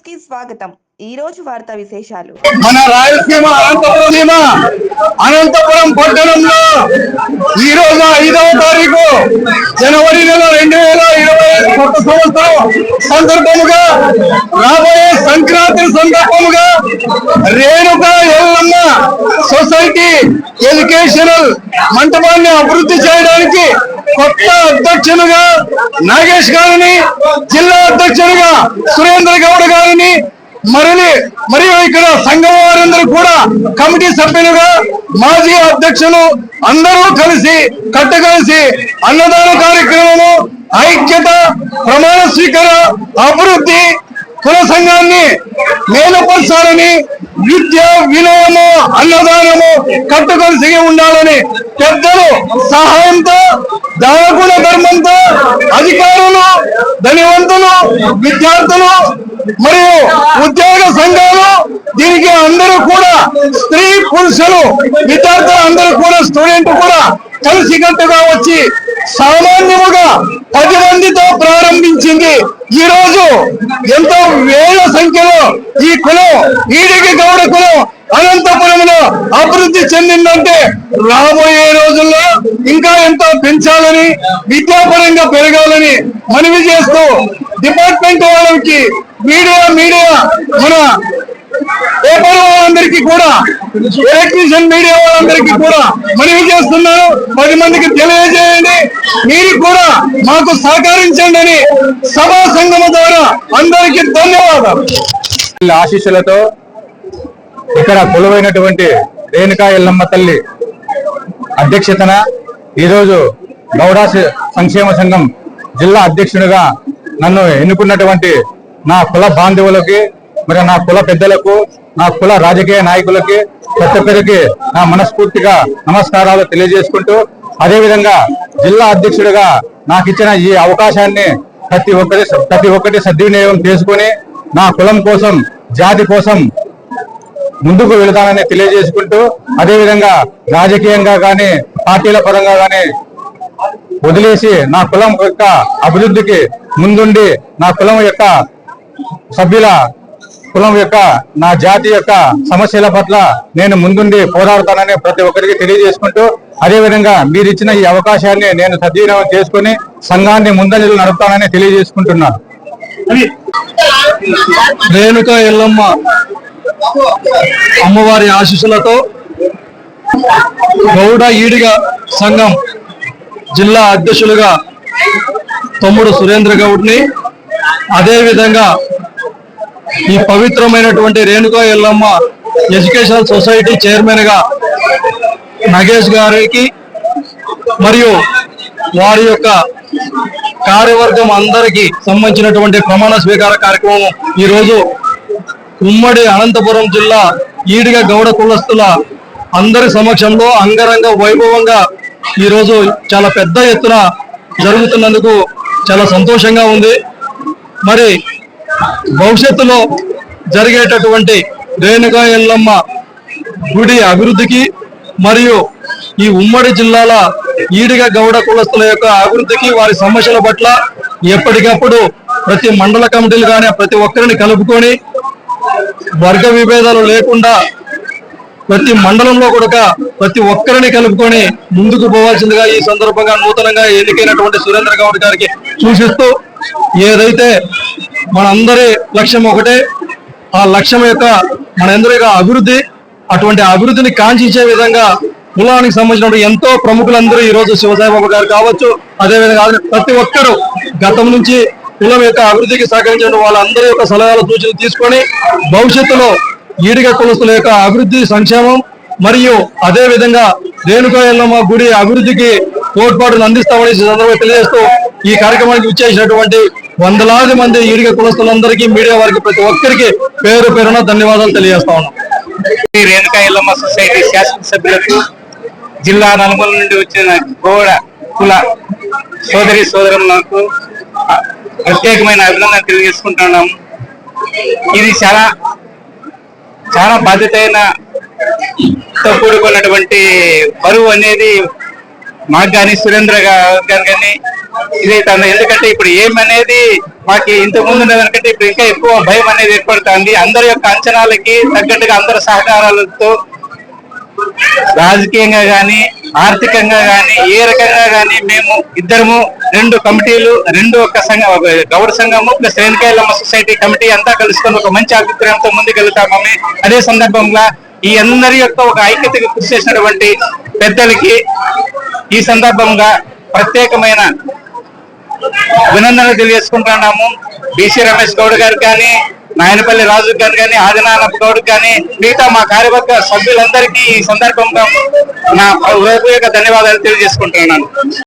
స్వాగతం. ఈ రోజు వార్తా విశేషాలు. మన రాయలసీమ అనంతపురం సీమ అనంతపురం పట్టణంలో ఈ రోజు ఐదవ తారీఖు జనవరి నెల రెండు వేల ఇరవై కొత్త సంవత్సరం సందర్భముగా రాబోయే సంక్రాంతి సందర్భముగా రేణుక ఎల్లమ్మ సొసైటీ ఎడ్యుకేషనల్ మంటపాన్ని అభివృద్ధి చేయడానికి కొత్త అధ్యక్షులుగా నాగేష్ గారిని జిల్లా అధ్యక్షులుగా సురేంద్ర గౌడ్ గారిని మరలి మరియు ఇక్కడ సంఘం వారందరూ కూడా కమిటీ సభ్యులుగా మాజీ అధ్యక్షులు అందరూ కలిసి కట్టగలిసి అన్నదాన కార్యక్రమము ఐక్యత ప్రమాణ స్వీకార అభివృద్ధి కుల సంఘాన్ని మేలుపరచాలని విద్య వినయము అన్నదానము కట్టుకొలిసి ఉండాలని పెద్దలు సహాయంతో దానకుల ధర్మంతో అధికారులు ధనివంతులు విద్యార్థులు మరియు ఉద్యోగ సంఘాలు దీనికి అందరూ కూడా స్త్రీ పురుషులు విద్యార్థులు అందరూ కూడా స్టూడెంట్ కూడా కలిసికట్టుగా వచ్చి సామాన్యముగా పది మందితో ప్రారంభించింది. ఈ రోజు ఎంతో వేల సంఖ్యలో ఈ కులం ఈడికి గౌడ కులం అనంతపురంలో అభివృద్ధి చెందిందంటే రాబోయే రోజుల్లో ఇంకా ఎంతో పెంచాలని విద్యాపరంగా పెరగాలని మనవి చేస్తూ డిపార్ట్మెంట్ వాళ్ళకి మీడియా మీడియా మన పేపర్ వాళ్ళందరికీ కూడా ఎలక్ట్రీషియన్ మీడియా వాళ్ళందరికీ కూడా మనవి చేస్తున్నాను పది మందికి తెలియజేయండి. మీరు కూడా మాకు సహకరించండి అని సభా సంఘము ద్వారా అందరికీ ధన్యవాదాలు. ఆశీస్సులతో ఇక్కడ కొలువైనటువంటి రేణుకా ఎల్లమ్మ తల్లి అధ్యక్షతన ఈరోజు గౌడా సంక్షేమ సంఘం జిల్లా అధ్యక్షునిగా నన్ను ఎన్నుకున్నటువంటి నా కుల బాంధవులకి మరి నా కుల పెద్దలకు నా కుల రాజకీయ నాయకులకి ప్రతి ఒక్కరికి నా మనస్ఫూర్తిగా నమస్కారాలు తెలియజేసుకుంటూ అదేవిధంగా జిల్లా అధ్యక్షుడిగా నాకు ఇచ్చిన ఈ అవకాశాన్ని ప్రతి ఒక్కరి ప్రతి ఒక్కటి సద్వినియోగం చేసుకొని నా కులం కోసం జాతి కోసం ముందుకు వెళతానని తెలియజేసుకుంటూ అదేవిధంగా రాజకీయంగా కానీ పార్టీల పరంగా కానీ వదిలేసి నా కులం యొక్క అభివృద్ధికి ముందుండి నా కులం యొక్క సభ్యుల కులం యొక్క నా జాతి యొక్క సమస్యల పట్ల నేను ముందుండి పోరాడతానని ప్రతి ఒక్కరికి తెలియజేసుకుంటూ అదేవిధంగా మీరు ఇచ్చిన ఈ అవకాశాన్ని నేను సద్వినియోగం చేసుకుని సంఘాన్ని ముందంజలు నడుపుతానని తెలియజేసుకుంటున్నాను. రేణుక ఎల్లమ్మ. అమ్మవారి ఆశీస్సులతో గౌడ ఈడిగ సంఘం జిల్లా అధ్యక్షులుగా తమ్ముడు సురేంద్ర గౌడ్ని అదేవిధంగా ఈ పవిత్రమైనటువంటి రేణుక ఎల్లమ్మ ఎడ్యుకేషనల్ సొసైటీ చైర్మన్గా నగేష్ గారికి మరియు వారి యొక్క కార్యవర్గం అందరికీ సంబంధించినటువంటి ప్రమాణ స్వీకార కార్యక్రమం ఈ రోజు ఉమ్మడి అనంతపురం జిల్లా ఈడిగ గౌడ కులస్తుల అందరి సమక్షంలో అంగరంగ వైభవంగా ఈరోజు చాలా పెద్ద ఎత్తున జరుగుతున్నందుకు చాలా సంతోషంగా ఉంది. మరి భవిష్యత్తులో జరిగేటటువంటి రేణుగా ఎల్లమ్మ గుడి అభివృద్ధికి మరియు ఈ ఉమ్మడి జిల్లాల ఈడిగ గౌడ కులస్తుల యొక్క అభివృద్ధికి వారి సమస్యల పట్ల ఎప్పటికప్పుడు ప్రతి మండల కమిటీలు కానీ ప్రతి ఒక్కరిని కలుపుకొని వర్గ విభేదాలు లేకుండా ప్రతి మండలంలో కూడా ప్రతి ఒక్కరిని కలుపుకొని ముందుకు పోవాల్సిందిగా ఈ సందర్భంగా నూతనంగా ఎన్నికైనటువంటి సురేంద్ర గౌడ్ గారికి సూచిస్తూ ఏదైతే మనందరి లక్ష్యం ఒకటే ఆ లక్ష్యం యొక్క మనందరి యొక్క అభివృద్ధి అటువంటి అభివృద్ధిని కాంక్షించే విధంగా కులానికి సంబంధించిన ఎంతో ప్రముఖులందరూ ఈ రోజు శివసాయిబాబు గారు కావచ్చు అదేవిధంగా ప్రతి ఒక్కరూ గతం నుంచి కులం యొక్క అభివృద్ధికి సహకరించిన వాళ్ళందరి యొక్క సలహాలు సూచనలు తీసుకొని భవిష్యత్తులో ఈడిగ కులస్తుల యొక్క అభివృద్ధి సంక్షేమం మరియు అదే విధంగా రేణుకా గుడి అభివృద్ధికి తోడ్పాటును అందిస్తామని సందర్భంగా తెలియజేస్తూ ఈ కార్యక్రమానికి విచ్చేసినటువంటి వందలాది మంది ఈడిగ కులస్తులందరికీ మీడియా వారికి ప్రతి ఒక్కరికి పేరు పేరున ధన్యవాదాలు తెలియజేస్తా ఉన్నాం. శ్రీ సొసైటీ శాసనసభ్యులకు జిల్లా నలుమూల నుండి వచ్చిన గోడ కుల సోదరి సోదరులకు ప్రత్యేకమైన అభినందన తెలియజేసుకుంటున్నాం. ఇది చాలా చాలా బాధ్యతైన తో కూడుకున్నటువంటి బరువు అనేది మాకు కానీ సురేంద్ర గారు కానీ ఇదైతుంది. ఎందుకంటే ఇప్పుడు ఏమనేది మాకు ఇంతకు ముందు ఉన్నదానికంటే ఇప్పుడు ఇంకా ఎక్కువ భయం అనేది ఏర్పడుతుంది. అందరి యొక్క అంచనాలకి తగ్గట్టుగా అందరి సహకారాలతో రాజకీయంగా కానీ ఆర్థికంగా కానీ ఏ రకంగా కానీ మేము ఇద్దరము రెండు కమిటీలు రెండు ఒక సంఘ గౌడ సంఘము ప్లస్ రేణుకాయలమ్మ సొసైటీ కమిటీ అంతా కలుసుకొని ఒక మంచి అభిప్రాయంతో ముందుకెళ్తామని అదే సందర్భంగా ఈ అందరి యొక్క ఒక ఐక్యతకు కృషి చేసినటువంటి పెద్దలకి ఈ సందర్భంగా ప్రత్యేకమైన అభినందనలు తెలియజేసుకుంటున్నాము. బీసీ రమేష్ గౌడ్ గారు కానీ నాయనపల్లి రాజు గారు కానీ ఆదినారాయణ గౌడ్ కానీ మిగతా మా కార్యవర్గ సభ్యులందరికీ ఈ సందర్భంగా నా హృదయపూర్వక ధన్యవాదాలు తెలియజేసుకుంటున్నాను.